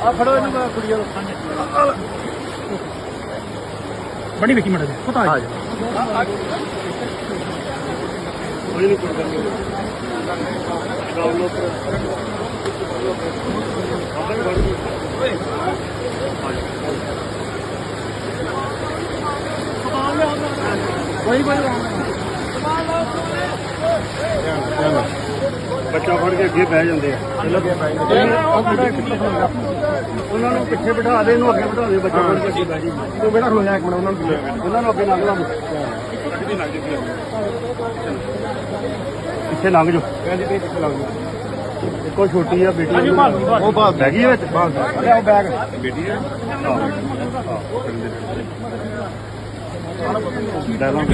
ਆ ਫੜੋ ਇਹਨੂੰ ਮੈਂ ਕੁੜੀਆਂ ਨੂੰ ਬੜੀ ਵੇਖੀ ਮੜਾ ਪਤਾ ਆ ਕੋਈ ਨਹੀਂ ਕੋਈ ਗੱਲ ਨਹੀਂ ਡਾਊਨਲੋਡ ਕੋਈ ਕੋਈ ਬੱਚਾ ਫੜ ਕੇ ਅੱਗੇ ਬਹਿ ਜਾਂਦੇ ਆ। ਉਹਨਾਂ ਨੂੰ ਪਿੱਛੇ ਬਿਠਾ ਦੇ ਇਹਨੂੰ ਅੱਗੇ ਬਿਠਾ ਦੇ ਬੱਚਾ ਫੜ ਕੇ ਅੱਗੇ ਬਹਿ ਜੀ ਤੂੰ ਬੇਟਾ ਜਾ ਇੱਕ ਮਿੰਟ ਉਹਨਾਂ ਨੂੰ ਉਹਨਾਂ ਨੂੰ ਅੱਗੇ ਲੰਘ ਲਾ। ਪਿੱਛੇ ਲੰਘ ਤੇ ਪਿੱਛੇ ਲੰਘ ਜਾਓ। ਇੱਕੋ ਛੋਟੀ ਆ ਬੇਟੀ। ਉਹ ਬਾਤ ਬਹਿ ਗਈ ਵਿੱਚ ਉਹ ਬੈਗ। ਬੇਟੀ ਆ? ਲੈ ਲਾਂ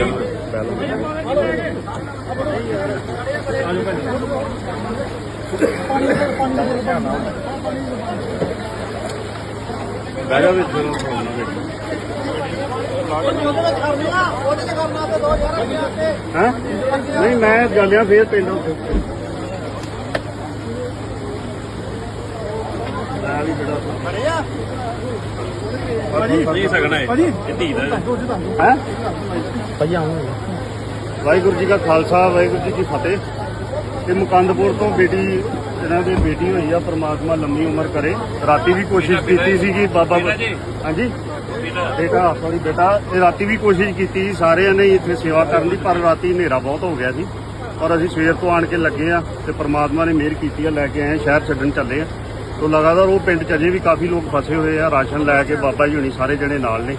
ਜਾ ਵਿੱਚ ਉਹ ਫੋਨ ਹਾਂ? ਨਹੀਂ ਮੈਂ ਜਾਂਦਿਆ ਫੇਰ ਪਿੰਡ ਮੈਂ ਵੀ ਬੜਾ ਖੜਿਆ ਨਹੀਂ ਸਕਣਾ ਹੈ ਇਹ ਧੀ ਦਾ। ਹੈ? ਭਈਆ ਵਾਹਿਗੁਰੂ ਜੀ ਕਾ ਖਾਲਸਾ ਵਾਹਿਗੁਰੂ ਜੀ ਕੀ ਫਤਿਹ। ਤੇ ਮੁਕੰਦਪੁਰ ਤੋਂ ਬੇਟੀ ਇਹਨਾਂ ਦੀ ਬੇਟੀ ਹੋਈ ਆ ਪ੍ਰਮਾਤਮਾ ਲੰਮੀ ਉਮਰ ਕਰੇ। ਰਾਤੀ ਵੀ ਕੋਸ਼ਿਸ਼ ਕੀਤੀ ਸੀਗੀ ਬਾਬਾ ਹਾਂਜੀ? ਬੇਟਾ। ਸੌਰੀ ਬੇਟਾ। ਇਹ ਰਾਤੀ ਵੀ ਕੋਸ਼ਿਸ਼ ਕੀਤੀ ਸੀ ਸਾਰਿਆਂ ਨੇ ਇੱਥੇ ਸੇਵਾ ਕਰਨ ਦੀ ਪਰ ਰਾਤੀ ਹਨੇਰਾ ਬਹੁਤ ਹੋ ਗਿਆ ਸੀ। ਔਰ ਅਸੀਂ ਸਵੇਰ ਤੋਂ ਆਣ ਕੇ ਲੱਗੇ ਆ ਤੇ ਪ੍ਰਮਾਤਮਾ ਨੇ ਮਿਹਰ ਕੀਤੀ ਆ ਲੈ ਕੇ ਆਏ ਸ਼ਹਿਰ ਛੱਡਣ ਚੱਲੇ ਆ। ਤੋਂ ਲਗਾਤਾਰ ਉਹ ਪਿੰਡ ਚ ਅਜੇ ਵੀ ਕਾਫੀ ਲੋਕ ਫਸੇ ਹੋਏ ਆ ਰਾਸ਼ਨ ਲੈ ਕੇ ਬਾਬਾ ਜੀ ਹੁਣੀ ਸਾਰੇ ਜਣੇ ਨਾਲ ਨੇ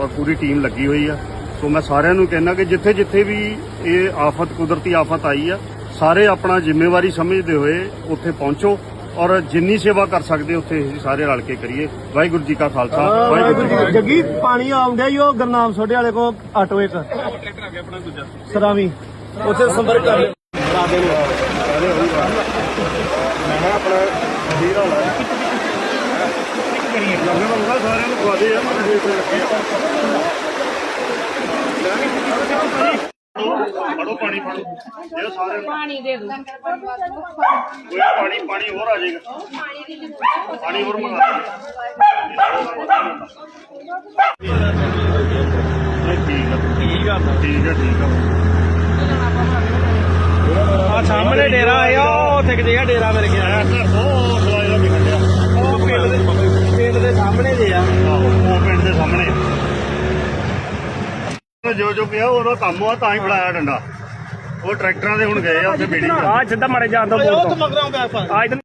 ਔਰ ਪੂਰੀ ਟੀਮ ਲੱਗੀ ਹੋਈ ਆ। ਸੋ ਮੈਂ ਸਾਰਿਆਂ ਨੂੰ ਕਹਿਣਾ ਕਿ ਜਿੱਥੇ ਜਿੱਥੇ ਵੀ ਇਹ ਆਫਤ ਕੁਦਰਤੀ ਆਫਤ ਆਈ ਆ ਸਾਰੇ ਆਪਣਾ ਜ਼ਿੰਮੇਵਾਰੀ ਸਮਝਦੇ ਹੋਏ ਉੱਥੇ ਪਹੁੰਚੋ ਔਰ ਜਿੰਨੀ ਸੇਵਾ ਕਰ ਸਕਦੇ ਉੱਥੇ ਅਸੀਂ ਸਾਰੇ ਰਲ ਕੇ ਕਰੀਏ ਵਾਹਿਗੁਰੂ ਜੀ ਕਾ ਖਾਲਸਾ ਵਾਹਿਗੁਰੂ ਜੀ। ਜੱਗੀ ਪਾਣੀ ਆਉਂਦਾ ਹੀ ਉਹ ਗਰਨਾਮ ਸੋਡੇ ਵਾਲੇ ਕੋ ਆਟੋ ਇੱਕ ਸਰਾਵੀ ਉੱਥੇ ਸੰਪਰਕ ਕਰ ਲਿਓ ਰਾਦੇ ਨੂੰ ਮੈਂ ਆਪਣਾ ਵੀਰ ਹੋਣਾ ਕਰੀਏ ਬੰਦਾ ਸਾਰਿਆਂ ਨੂੰ ਖਵਾ ਦੇ ਯਾਰ ਮੈਂ ਦੇਖ ਫੜੋ ਪਾਣੀ ਫੜੋ। ਇਹ ਸਾਰਿਆਂ ਨੂੰ ਪਾਣੀ ਦੇ ਦੋ ਕੋਈ ਪਾਣੀ ਪਾਣੀ ਹੋਰ ਆ ਜਾਏਗਾ ਪਾਣੀ ਹੋਰ ਮੰਗਾ ਠੀਕ ਆ। ਠੀਕ ਆ। ਠੀਕ ਆ ਠੀਕ ਆ। ਆ ਸਾਹਮਣੇ ਡੇਰਾ ਆਇਆ ਉਹ ਉੱਥੇ ਕਿਤੇ ਆ ਡੇਰਾ ਮੇਰੇ ਗਿਆ। ਆਇਆ ਘਰ ਤੋਂ ਦਵਾਈ ਦਾ ਨਿਕਲਿਆ ਉਹ ਪਿੰਡ ਦੇ ਪਿੰਡ ਦੇ ਸਾਹਮਣੇ ਜੇ ਆ ਉਹ ਪਿੰਡ ਦੇ ਸਾਹਮਣੇ ਜੋ ਜੋ ਪਿਆ ਉਹਦਾ ਕੰਮ ਆ ਤਾਂ ਹੀ ਫੜਾਇਆ ਡੰਡਾ। ਉਹ ਟਰੈਕਟਰਾਂ ਦੇ ਹੁਣ ਗਏ ਆ ਉੱਥੇ ਬੀੜੀ ਆ ਸਿੱਧਾ ਮਾਰੇ ਜਾਣ ਤੋਂ ਉਹ ਤਾਂ। ਮਗਰਾਂ ਬੈਠਾ ਆ